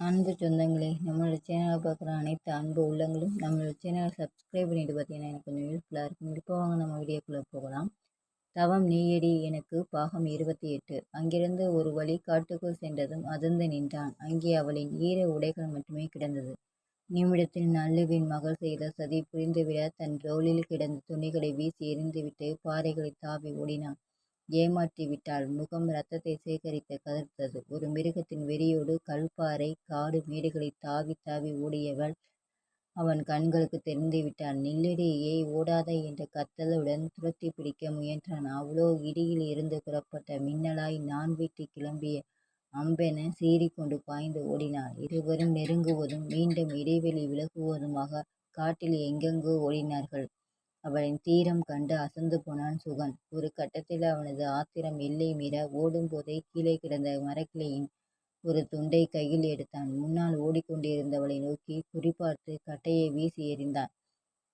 அன்பு சொந்தங்களே நம்மளோட சேனலை பார்க்குற அனைத்து அன்பு உள்ளங்களும் நம்மளோட சேனலை சப்ஸ்கிரைப் பண்ணிட்டு பார்த்தீங்கன்னா எனக்கு கொஞ்சம் யூஸ்ஃபுல்லாக இருக்கும். இப்போ வாங்க நம்ம வீடியோக்குள்ளே போகலாம். தவம் நீயடி எனக்கு பாகம் இருபத்தி எட்டு. அங்கிருந்து ஒரு வழி காட்டுக்குள் சென்றதும் அதிர்ந்து நின்றான். அங்கே அவளின் ஈர உடைகள் மட்டுமே கிடந்தது. நிமிடத்தில் நல்லுவின் மகள் செய்த சதி புரிந்துவிட தன் தோளில் கிடந்த துணிகளை வீசி எறிந்துவிட்டு பாறைகளை தாவி ஓடினான். ஏமாற்றி விட்டாள். முகம் ரத்தத்தை சேகரித்து கதர்த்தது. ஒரு மிருகத்தின் வெறியோடு கல்பாறை காடு மேடுகளை தாவி தாவி ஓடியவள் அவன் கண்களுக்கு தெரிந்து விட்டான். ஓடாத என்ற கத்தலுடன் துரத்தி பிடிக்க முயன்றான். அவ்வளோ இடியில் இருந்து புறப்பட்ட மின்னலாய் நான் வீட்டு கிளம்பிய அம்பென சீறிக்கொண்டு பாய்ந்து ஓடினாள். இருவரும் நெருங்குவதும் மீண்டும் இடைவெளி விலகுவதுமாக காட்டில் எங்கெங்கோ ஓடினார்கள். அவளின் தீரம் கண்டு அசந்து போனான் சுகன். ஒரு கட்டத்தில் அவனது ஆத்திரம் எல்லை மீற ஓடும்போதே கீழே கிடந்த மரக்கிளையின் ஒரு துண்டை கையில் எடுத்தான். முன்னால் ஓடிக்கொண்டிருந்தவளை நோக்கி குறிபார்த்து கட்டையை வீசி எறிந்தான்.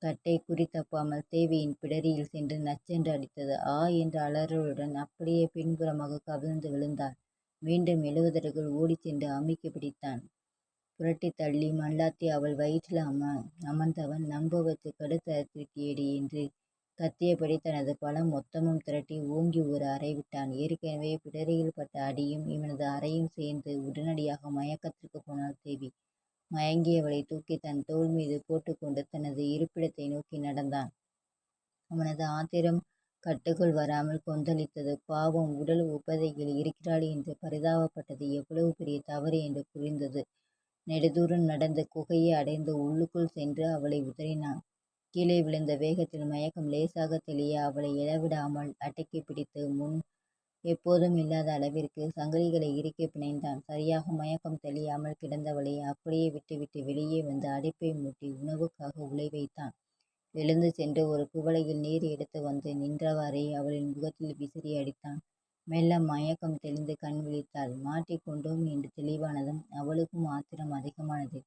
கட்டை குறி தப்பாமல் தேவியின் பிடரியில் சென்று நச்சென்று அடித்தது. ஆ என்ற அலறலுடன் அப்படியே பின்புறமாக கவிழ்ந்து விழுந்தாள். மீண்டும் எழுவதற்குள் ஓடிச் சென்று அமைக்க பிடித்தான். புரட்டித் தள்ளி மல்லாத்தி அவள் வயிற்றில் அம அமர்ந்தவன் நம்ப வச்சு என்று கத்தியபடி தனது பலம் மொத்தமும் திரட்டி ஓங்கி ஒரு அறை விட்டான். ஏற்கனவே பிடரியில் பட்ட அடியும் இவனது அறையும் சேர்ந்து உடனடியாக மயக்கத்திற்கு போனாள் தேவி. மயங்கியவளை தூக்கி தன் தோள் மீது போட்டுக்கொண்டு தனது இருப்பிடத்தை நோக்கி நடந்தான். அவனது ஆத்திரம் கட்டுக்குள் வராமல் கொந்தளித்தது. பாவம் உடல் உபதையில் இருக்கிறாள் என்று பரிதாபப்பட்டது எவ்வளவு பெரிய தவறு என்று புரிந்தது. நெடுதூரம் நடந்து குகையை அடைந்து உள்ளுக்குள் சென்று அவளை உதறினான். கீழே விழுந்த வேகத்தில் மயக்கம் லேசாக தெளிய அவளை எழவிடாமல் அடக்கி பிடித்து முன் எப்போதும் இல்லாத அளவிற்கு சங்கிலிகளை இறுக்கி பிணைந்தான். சரியாக மயக்கம் தெளியாமல் கிடந்தவளை அப்படியே விட்டுவிட்டு வெளியே வந்து அடைப்பை மூட்டி உணவுக்காக உலை வைத்தான். எழுந்து சென்று ஒரு குவளையில் நீர் எடுத்து வந்து நின்றவாறே அவளின் முகத்தில் விசிறி அடித்தான். மெல்ல மயக்கம் தெளிந்து கண் விழித்தாள். மாட்டிக்கொண்டோம் என்று தெளிவானதும் அவளுக்கும் ஆத்திரம் அதிகமானது.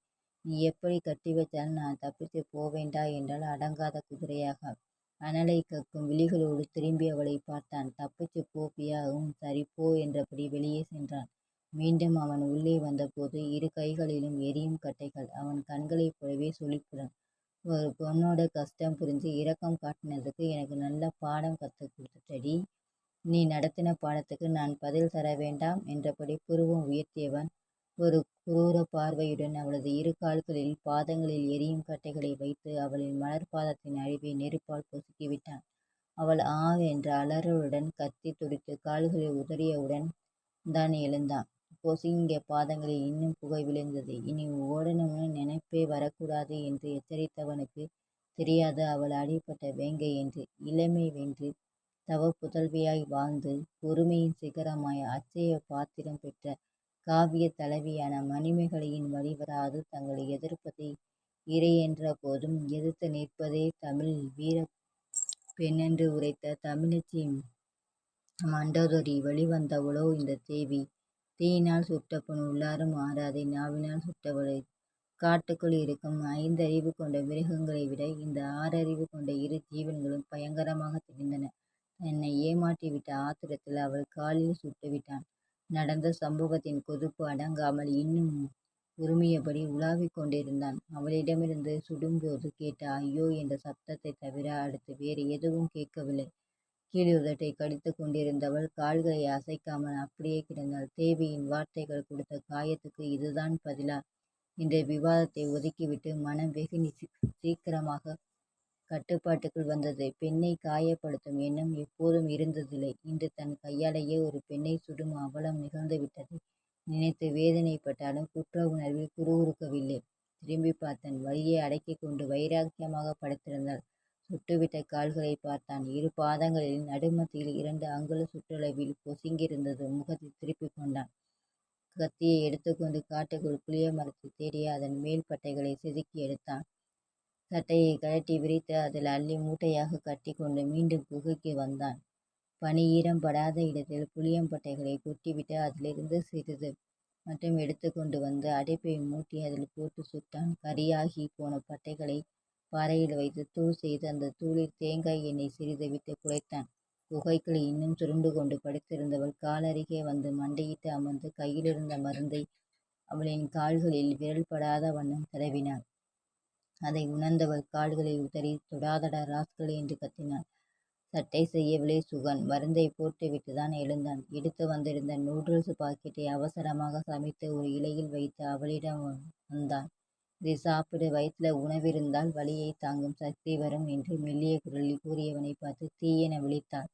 நீ எப்படி கட்டி வச்சாலும் நான் தப்பித்துப் போவேண்டா என்றால் அடங்காத குதிரையாக. அனலைக் கக்கும் விழிகளோடு திரும்பி அவளைப் பார்த்தான். தப்பிச்சுப் போப்பியா? உம் சரி போ என்றபடி வெளியே சென்றான். மீண்டும் அவன் உள்ளே வந்தபோது இரு கைகளிலும் எரியும் கட்டைகள். அவன் கண்களைப் போலவே சுழிப்புடன். ஒரு பொண்ணோட கஷ்டம் புரிஞ்சு இரக்கம் காட்டினதுக்கு எனக்கு நல்ல பாடம் கத்துக் கொடுத்துட்டடி. நீ நடத்தின பாடத்துக்கு நான் பதில் தர வேண்டாம் என்றபடி புருவம் உயர்த்தியவன் ஒரு குரூர பார்வையுடன் அவளது இரு கால்களில் பாதங்களில் எரியும் கட்டைகளை வைத்து அவளின் மலர் பாதத்தின் அழிவை நெருப்பால் பொசுக்கிவிட்டான். அவள் ஆ என்ற அலறலுடன் கத்தி துடித்து கால்களை உதறியவுடன் தான் எழுந்தான். பொசுங்கிய பாதங்களில் இன்னும் புகை விழுந்தது. இனி ஓடணும்னு நினைப்பே வரக்கூடாது என்று எச்சரித்தவனுக்கு தெரியாது அவள் அடிபட்ட வேங்கை என்று. இளமை வென்று தவப்புதல்வியாய் வாழ்ந்து பொறுமையின் சிகரமாய் அட்சய பாத்திரம் பெற்ற காவியத் தலைவியான மணிமேகலையின் வழிவராது தங்களை எதிர்ப்பதை இறையென்ற போதும் எதிர்த்து நிற்பதே தமிழ் வீர பெண்ணென்று உரைத்த தமிழச்சி மண்டோதரி வழிவந்தவளோ இந்த தேவி. தீயினால் சுட்ட புண் உள்ளாரும் ஆறாதே நாவினால் சுட்டவளை. காட்டுக்குள் இருக்கும் ஐந்தறிவு கொண்ட மிருகங்களை விட இந்த ஆறறிவு கொண்ட இரு ஜீவன்களும் பயங்கரமாக தெரிந்தன. தன்னை ஏமாற்றிவிட்ட ஆத்திரத்தில் அவள் காலில் சுட்டுவிட்டான். நடந்த சம்பவத்தின் கொதிப்பு அடங்காமல் இன்னும் உறுமியபடி உலாவிக் கொண்டிருந்தான். அவளிடமிருந்து சுடும்போது கேட்ட ஐயோ என்ற சப்தத்தைத் தவிர அடுத்து வேறு எதுவும் கேட்கவில்லை. கீழுதட்டைக் கடித்துக் கொண்டிருந்தவள் கால்களை அசைக்காமல் அப்படியே கிடந்தாள். தேவியின் வார்த்தைகள் கொடுத்த காயத்துக்கு இதுதான் பதிலா? என்ற விவாதத்தை ஒதுக்கிவிட்டு மனம் வெகு சீக்கிரமாக கட்டுப்பாட்டுக்குள் வந்தது. பெண்ணைக் காயப்படுத்தும் எண்ணம் எப்போதும் இருந்ததில்லை. இன்று தன் கையாலேயே ஒரு பெண்ணைச் சுடும் அவலம் நிகழ்ந்துவிட்டதை நினைத்து வேதனைப்பட்டாலும் குற்ற உணர்வில் குறுகுறுக்கவில்லை. திரும்பிப் பார்த்தான். வலியை அடக்கிக் கொண்டு வைராக்கியமாகப் படுத்திருந்தாள். சுட்டுவிட்ட கால்களைப் பார்த்தான். இரு பாதங்களிலும் நடுமத்தியில் இரண்டு அங்குல சுற்றளவில் பொசுங்கியிருந்தது. முகத்தைத் திருப்பிக் கொண்டான். கத்தியை எடுத்துக்கொண்டு காட்டுக்குள் புளிய மரத்தைத் தேடி அதன் மேல் பட்டைகளைச் செதுக்கி எடுத்தான். சட்டையை கழட்டி விரித்து அதில் அள்ளி மூட்டையாகக் கட்டிக்கொண்டு மீண்டும் குகைக்கு வந்தான். பனி ஈரம் படாத இடத்தில் புளியம்பட்டைகளை கொட்டிவிட்டு அதிலிருந்து சிறிது மட்டும் எடுத்துக்கொண்டு வந்து அடைப்பை மூட்டி அதில் போட்டு சுட்டான். கரியாகிப் போன பட்டைகளை பாறையில் வைத்து தூள் செய்து அந்த தூளில் தேங்காய் எண்ணெய் சிறிது விட்டு குழைத்தான். குகைக்குள் இன்னும் சுருண்டு கொண்டு படுத்திருந்தவள் காலருகே வந்து மண்டையிட்டு அமர்ந்து கையிலிருந்த மருந்தை அவளின் கால்களில் விரல் படாத வண்ணம் தடவினாள். அதை உணர்ந்தவள் கால்களை உதறி தொடாதடா ராஸ்கலே என்று கத்தினாள். சட்டை செய்யவில்லை சுகன். மருந்தையை போட்டுவிட்டு தான் எழுந்தான். எடுத்து வந்திருந்த நூடுல்ஸ் பாக்கெட்டை அவசரமாக சமைத்து ஒரு இலையில் வைத்து அவளிடம் வந்தான். இதை சாப்பிடு. வயிற்றில் உணவிருந்தால் வலியைத் தாங்கும் சக்தி வரும் என்று மெல்லிய குரலில் கூறியவனை பார்த்து தீயென விழித்தாள்.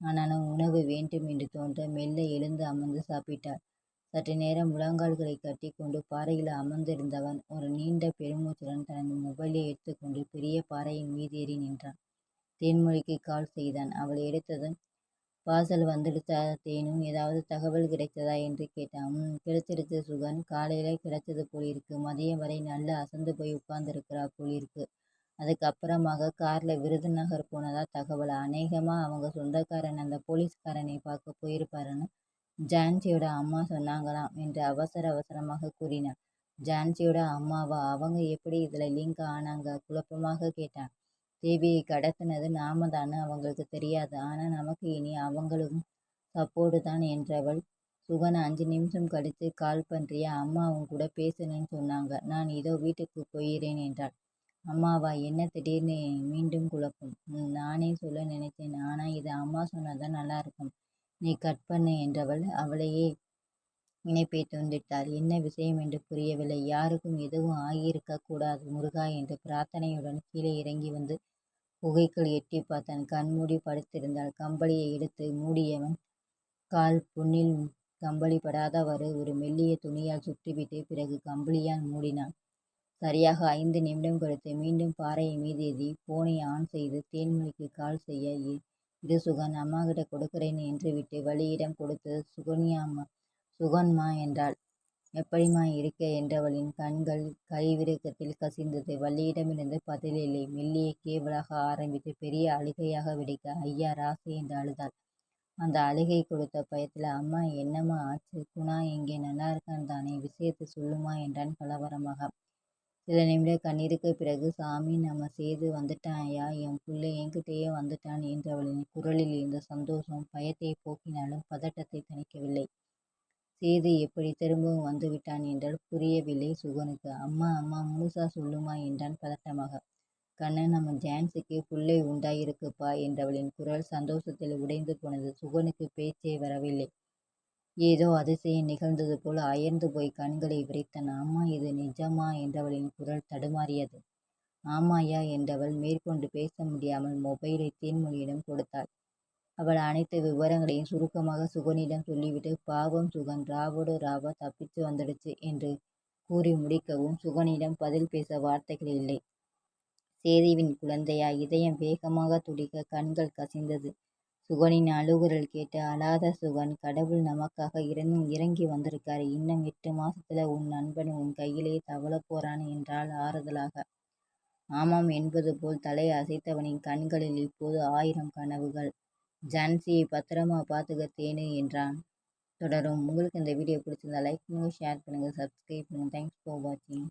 ஆனாலும் உணவு வேண்டும் என்று தோன்ற மெல்ல எழுந்து அமர்ந்து சாப்பிட்டாள். சற்று நேரம் முழங்கால்களை கட்டி கொண்டு பாறையில் அமர்ந்திருந்தவன் ஒரு நீண்ட பெருமூச்சுடன் தனது மொபைலை எடுத்துக்கொண்டு பெரிய பாறையின் மீதேறி நின்றான். தேன்மொழிக்கு கால் செய்தான். அவள் எடுத்ததும் பார்சல் வந்துடுச்சா தேனும் ஏதாவது தகவல் கிடைத்ததா என்று கேட்டான். ம் சுகன். காலையில கிடைச்சது போலிருக்கு. மதியம் வரை நல்லா அசந்து போய் உட்கார்ந்துருக்கிறா போலிருக்கு. அதுக்கப்புறமாக கார்ல விருதுநகர் போனதா தகவல். அநேகமா அவங்க சொந்தக்காரன் அந்த போலீஸ்காரனை பார்க்க போயிருப்பாருன்னு ஜான்சியோட அம்மா சொன்னாங்களாம் என்று அவசர அவசரமாக கூறினாள். ஜான்சியோட அம்மாவா? அவங்க எப்படி இதில் லிங்க் ஆனாங்க? குழப்பமாக கேட்டான். தேவியை கடத்தினது நாம தானே அவங்களுக்கு தெரியாது. ஆனால் நமக்கு இனி அவங்களும் சப்போர்ட்டு தான் என்றவள் சுகன் அஞ்சு நிமிஷம் கழித்து கால் பண்ணுறியா அம்மாவும் கூட பேசணும்னு சொன்னாங்க. நான் இதோ வீட்டுக்கு போயிறேன் என்றாள். அம்மாவா? என்ன திடீர்னு மீண்டும் குழப்பம். நானே சொல்ல நினைத்தேன் ஆனால் இது அம்மா சொன்னாதான் நல்லாயிருக்கும் நீ கட் பண்ணு என்றவள் அவளையே இணைப்பைத் துண்டித்தாள். என்ன விஷயம் என்று புரியவில்லை. யாருக்கும் எதுவும் ஆகியிருக்க கூடாது முருகா என்று பிரார்த்தனையுடன் கீழே இறங்கி வந்து குகைக்குள் எட்டிப் பார்த்தான். கண்மூடி படுத்திருந்தாள். கம்பளியை எடுத்து மூடியவன் கால் புண்ணில் கம்பளி படாதவாறு ஒரு மெல்லிய துணியால் சுற்றிவிட்டு பிறகு கம்பளியால் மூடினான். சரியாக ஐந்து நிமிடம் கழித்து மீண்டும் பாறையை மீதேறி போனை ஆன் செய்து தேன்மொழிக்கு கால் செய்ய இது சுகன் அம்மாகிட்ட கொடுக்கிறேன் என்றுவிட்டு வள்ளியிடம் கொடுத்து சுகன்யாம்மா சுகன்மா என்றாள். எப்படிம்மா இருக்க என்றவளின் கண்கள் கைவிரக்கத்தில் கசிந்தது. வள்ளியிடமிருந்து பதிலில்லை. மெல்லிய கேவலாக ஆரம்பித்து பெரிய அழுகையாக வெடிக்க ஐயா ராசு என்று அழுதாள். அந்த அழுகை கொடுத்த பயத்தில் அம்மா என்னம்மா ஆச்சு? குணா எங்கே? நல்லாயிருக்கான் தானே? விஷயத்தை சொல்லுமா என்றான் கலவரமாக. சில நிமிட கண்ணீருக்குப் பிறகு சாமி நம்ம சேது வந்துட்டான்யா என் பிள்ளை என்கிட்டயே வந்துட்டான் என்றவளின் குரலில் இருந்த சந்தோஷம் பயத்தைப் போக்கினாலும் பதட்டத்தைத் தணிக்கவில்லை. சேது எப்படி திரும்பவும் வந்துவிட்டான் என்றால் புரியவில்லை சுகனுக்கு. அம்மா அம்மா முழுசா சொல்லும்மா என்றான் பதட்டமாக. கண்ணு நம்ம ஜான்சிக்கு புள்ளை உண்டாயிருக்குப்பா என்றவளின் குரல் சந்தோஷத்தில் உடைந்து போனது. சுகனுக்கு பேச்சே வரவில்லை. ஏதோ அதிசயம் நிகழ்ந்தது போல் அயர்ந்து போய் கண்களை விரித்தான். அம்மா இது நிஜமா என்றவளின் குரல் தடுமாறியது. ஆமாய்யா என்றவள் மேற்கொண்டு பேச முடியாமல் மொபைலை தேன்மொழியிடம் கொடுத்தாள். அவள் அனைத்து விவரங்களையும் சுருக்கமாக சுகனிடம் சொல்லிவிட்டு பாவம் சுகன் ராவோடு ராவா தப்பிச்சு வந்துடுச்சு என்று கூறி முடிக்கவும் சுகனிடம் பதில் பேச வார்த்தைகள் இல்லை. சேதுவின் குழந்தையா? இதயம் வேகமாக துடிக்க கண்கள் கசிந்தது. சுகனின் அழுகுரல் கேட்டு அழாத சுகன் கடவுள் நமக்காக இறங்கி வந்திருக்காரு. இன்னும் எட்டு மாசத்துல உன் நண்பன் உன் கையிலே தவழப் போறான் என்றாள் ஆறுதலாக. ஆமாம் என்பது போல் தலை அசைத்தவனின் கண்களில் இப்போது ஆயிரம் கனவுகள். ஜான்சியை பத்திரமா பார்த்துக்க தேனு என்றான். தொடரும். உங்களுக்கு இந்த வீடியோ பிடிச்சிருந்தா லைக் பண்ணுங்க ஷேர் பண்ணுங்க சப்ஸ்கிரைப் பண்ணுங்க. தேங்க்ஸ் ஃபார் வாட்சிங்.